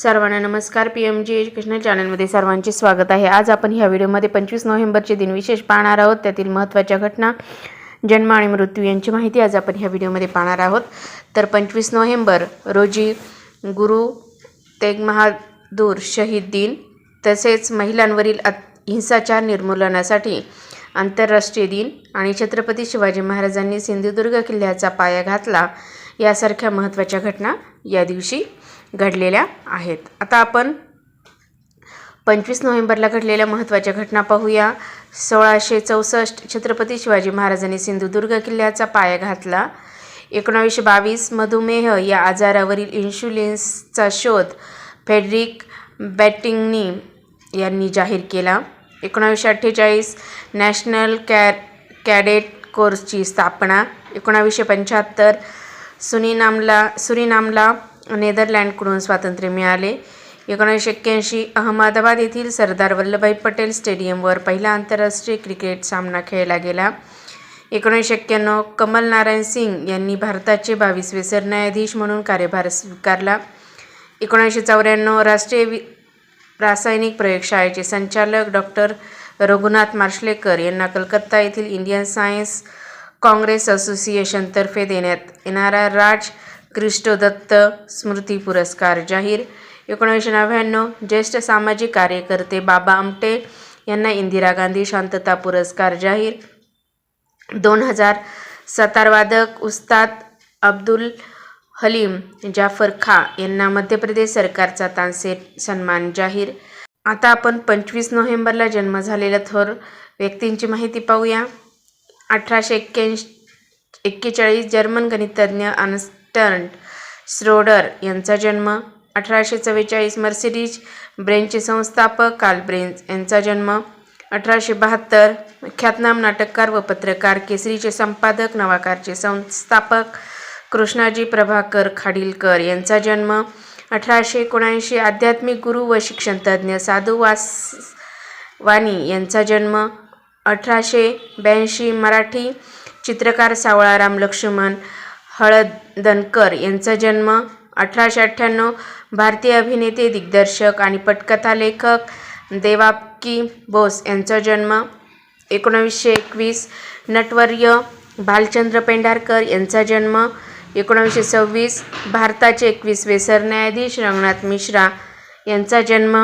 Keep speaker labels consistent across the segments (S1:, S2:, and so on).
S1: सर्वांना नमस्कार. P M G educational चॅनलमध्ये सर्वांचे स्वागत आहे. आज आपण ह्या व्हिडिओमध्ये पंचवीस नोव्हेंबरचे दिन विशेष पाहणार आहोत. त्यातील महत्त्वाच्या घटना जन्म आणि मृत्यू यांची माहिती आज आपण ह्या व्हिडिओमध्ये पाहणार आहोत. तर पंचवीस नोव्हेंबर रोजी गुरु तेग बहादूर शहीद दिन तसेच महिलांवरील अत हिंसाचार निर्मूलनासाठी आंतरराष्ट्रीय दिन आणि छत्रपती शिवाजी महाराजांनी सिंधुदुर्ग किल्ल्याचा पाया घातला यासारख्या महत्त्वाच्या घटना या दिवशी घडलेल्या आहेत. आता आपण पंचवीस नोव्हेंबरला घडलेल्या महत्त्वाच्या घटना पाहूया. सोळाशे चौसष्ट छत्रपती शिवाजी महाराजांनी सिंधुदुर्ग किल्ल्याचा पाया घातला. एकोणावीसशे बावीस मधुमेह या आजारावरील इन्शुलिन्सचा शोध फेडरिक बॅटिंगनी यांनी जाहीर केला. एकोणावीसशे अठ्ठेचाळीस नॅशनल कॅ कॅडेट कोर्सची स्थापना. एकोणावीसशे पंच्याहत्तर सुनीनामला सुरीनामला नेदरलँडकडून स्वातंत्र्य मिळाले. एकोणीसशे एक्क्याऐंशी अहमदाबाद येथील सरदार वल्लभभाई पटेल स्टेडियमवर पहिला आंतरराष्ट्रीय क्रिकेट सामना खेळला गेला. एकोणीसशे एक्क्याण्णव कमल नारायण सिंग यांनी भारताचे बावीसवे सरन्यायाधीश म्हणून कार्यभार स्वीकारला. एकोणीसशे चौऱ्याण्णव राष्ट्रीय वि रासायनिक प्रयोगशाळेचे संचालक डॉक्टर रघुनाथ मार्शलेकर यांना कलकत्ता येथील इंडियन सायन्स काँग्रेस असोसिएशनतर्फे देण्यात येणारा राज क्रिस्टोदत्त स्मृती पुरस्कार जाहीर. एकोणीसशे नव्याण्णव ज्येष्ठ सामाजिक कार्यकर्ते बाबा आमटे यांना इंदिरा गांधी शांतता पुरस्कार जाहीर. दोन हजार सतारवादक उस्ताद अब्दुल हलीम जाफर खा यांना मध्य प्रदेश सरकारचा तानसे सन्मान जाहीर. आता आपण पंचवीस नोव्हेंबरला जन्म झालेल्या थोर व्यक्तींची माहिती पाहूया. अठराशे एक्क्याऐंशी एक्केचाळीस जर्मन गणितज्ञ स्टर्न श्रोडर यांचा जन्म अठराशे चव्वेचाळीस मर्सिडीज ब्रेनचे संस्थापक काल ब्रेन्स यांचा जन्म अठराशे बहात्तर. ख्यातनाम नाटककार व पत्रकार केसरीचे संपादक नवाकारचे संस्थापक कृष्णाजी प्रभाकर खाडीलकर यांचा जन्म अठराशे एकोणऐंशी. आध्यात्मिक गुरु व शिक्षणतज्ज्ञ साधू वास वाणी यांचा जन्म अठराशे ब्याऐंशी. मराठी चित्रकार सावळाराम लक्ष्मण हळदनकर यांचा जन्म अठराशे अठ्ठ्याण्णव. भारतीय अभिनेते दिग्दर्शक आणि पटकथा लेखक देवाप्की बोस यांचा जन्म एकोणावीसशे एकवीस. नटवर्य भालचंद्र पेंढारकर यांचा जन्म एकोणावीसशे सव्वीस. भारताचे एकवीसवे सरन्यायाधीश रंगनाथ मिश्रा यांचा जन्म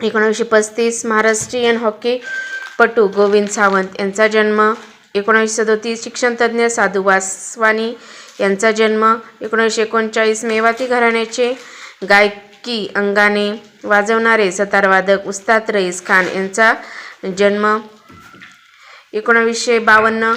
S1: एकोणावीसशे पस्तीस. महाराष्ट्रीयन हॉकीपटू गोविंद सावंत यांचा जन्म एकोणीसशे सदोतीस शिक्षणतज्ज्ञ साधू वासवानी यांचा जन्म एकोणीसशे एकोणचाळीस मेवाती घराण्याचे गायकी अंगाने वाजवणारे सतारवादक उस्ताद रईस खान यांचा जन्म एकोणावीसशे बावन्न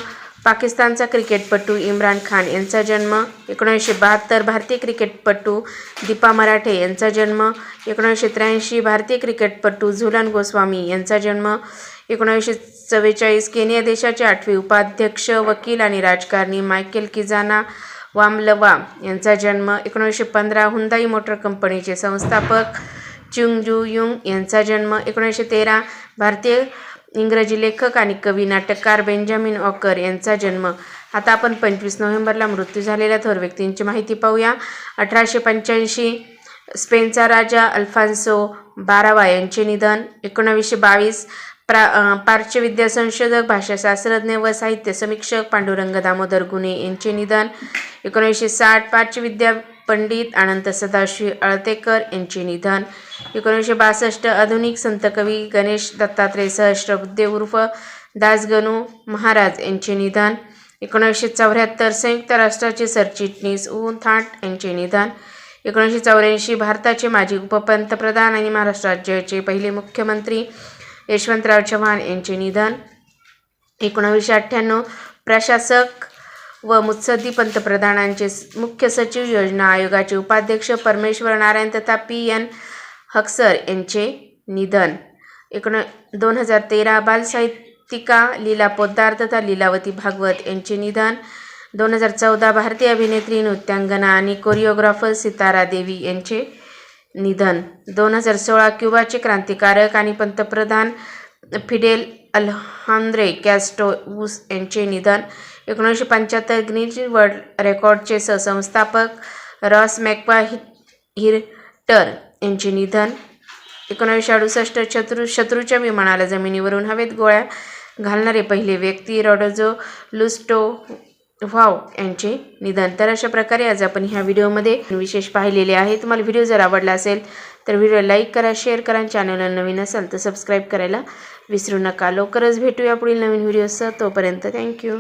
S1: पाकिस्तानचा क्रिकेटपटू इम्रान खान यांचा जन्म एकोणीसशे बहात्तर भारतीय क्रिकेटपटू दीपा मराठे यांचा जन्म एकोणीसशे त्र्याऐंशी भारतीय क्रिकेटपटू झुलन गोस्वामी यांचा जन्म एकोणीसशे चव्वेचाळीस केनिया देशाचे आठवे उपाध्यक्ष वकील आणि राजकारणी मायकेल किजाना वामलवा यांचा जन्म एकोणीसशे पंधरा हुंदाई मोटर कंपनीचे संस्थापक च्युंग जू युंग यांचा जन्म एकोणीसशे तेरा भारतीय इंग्रजी लेखक आणि कवी नाटककार बेंजामिन ऑकर यांचा जन्म. आता आपण पंचवीस नोव्हेंबरला मृत्यू झालेल्या थोर व्यक्तींची माहिती पाहूया. अठराशे पंच्याऐंशी स्पेनचा राजा अल्फान्सो बारावा यांचे निधन. एकोणावीसशे बावीस प्रा पार्श्वविद्या संशोधक भाषाशास्त्रज्ञ व साहित्य समीक्षक पांडुरंग दामोदर गुणे यांचे निधन. एकोणीसशे साठ प्राच्यविद्या पंडित अनंत सदाशिव अळतेकर यांचे निधन. एकोणीसशे बासष्ट आधुनिक संतकवी गणेश दत्तात्रय सहस्रबुद्धे उर्फ दासगणू महाराज यांचे निधन. एकोणीसशे चौऱ्याहत्तर संयुक्त राष्ट्राचे सरचिटणीस उ थाट यांचे निधन. एकोणीसशे चौऱ्याऐंशी भारताचे माजी उपपंतप्रधान आणि महाराष्ट्र राज्याचे पहिले मुख्यमंत्री यशवंतराव चव्हाण यांचे निधन. एकोणावीसशे अठ्ठ्याण्णव प्रशासक व मुत्सद्दी पंतप्रधानांचे मुख्य सचिव योजना आयोगाचे उपाध्यक्ष परमेश्वर नारायण तथा पी एन हक्सर यांचे निधन. एकोण दोन हजार तेरा बालसाहित्यिका लीला पोद्दार तथा लीलावती भागवत यांचे निधन. दोन हजार चौदा भारतीय अभिनेत्री नृत्यांगना आणि कोरिओग्राफर सितारा देवी यांचे निधन. दोन हजार सोळा क्युबाचे क्रांतिकारक आणि पंतप्रधान फिडेल अल्हांद्रे कॅस्टोवूस यांचे निधन. एकोणीसशे पंच्याहत्तर ग्रीज वर्ल्ड रेकॉर्डचे सहसंस्थापक रॉस मॅक्वा हि हिरटर यांचे निधन. एकोणावीसशे अडुसष्ट शत्रू शत्रूच्या विमानाला जमिनीवरून हवेत गोळ्या घालणारे पहिले व्यक्ती रॉडोजो लुस्टो व्हाव यांचे निधन तर अशा प्रकारे आज आपण ह्या व्हिडिओमध्ये विशेष पाहिलेले आहे तुम्हाला व्हिडिओ जर आवडला असेल तर व्हिडिओ लाईक करा शेअर करा आणि चॅनलला नवीन असाल तर सबस्क्राईब करायला विसरू नका. लवकरच भेटूया पुढील नवीन व्हिडिओसह. तोपर्यंत थँक्यू.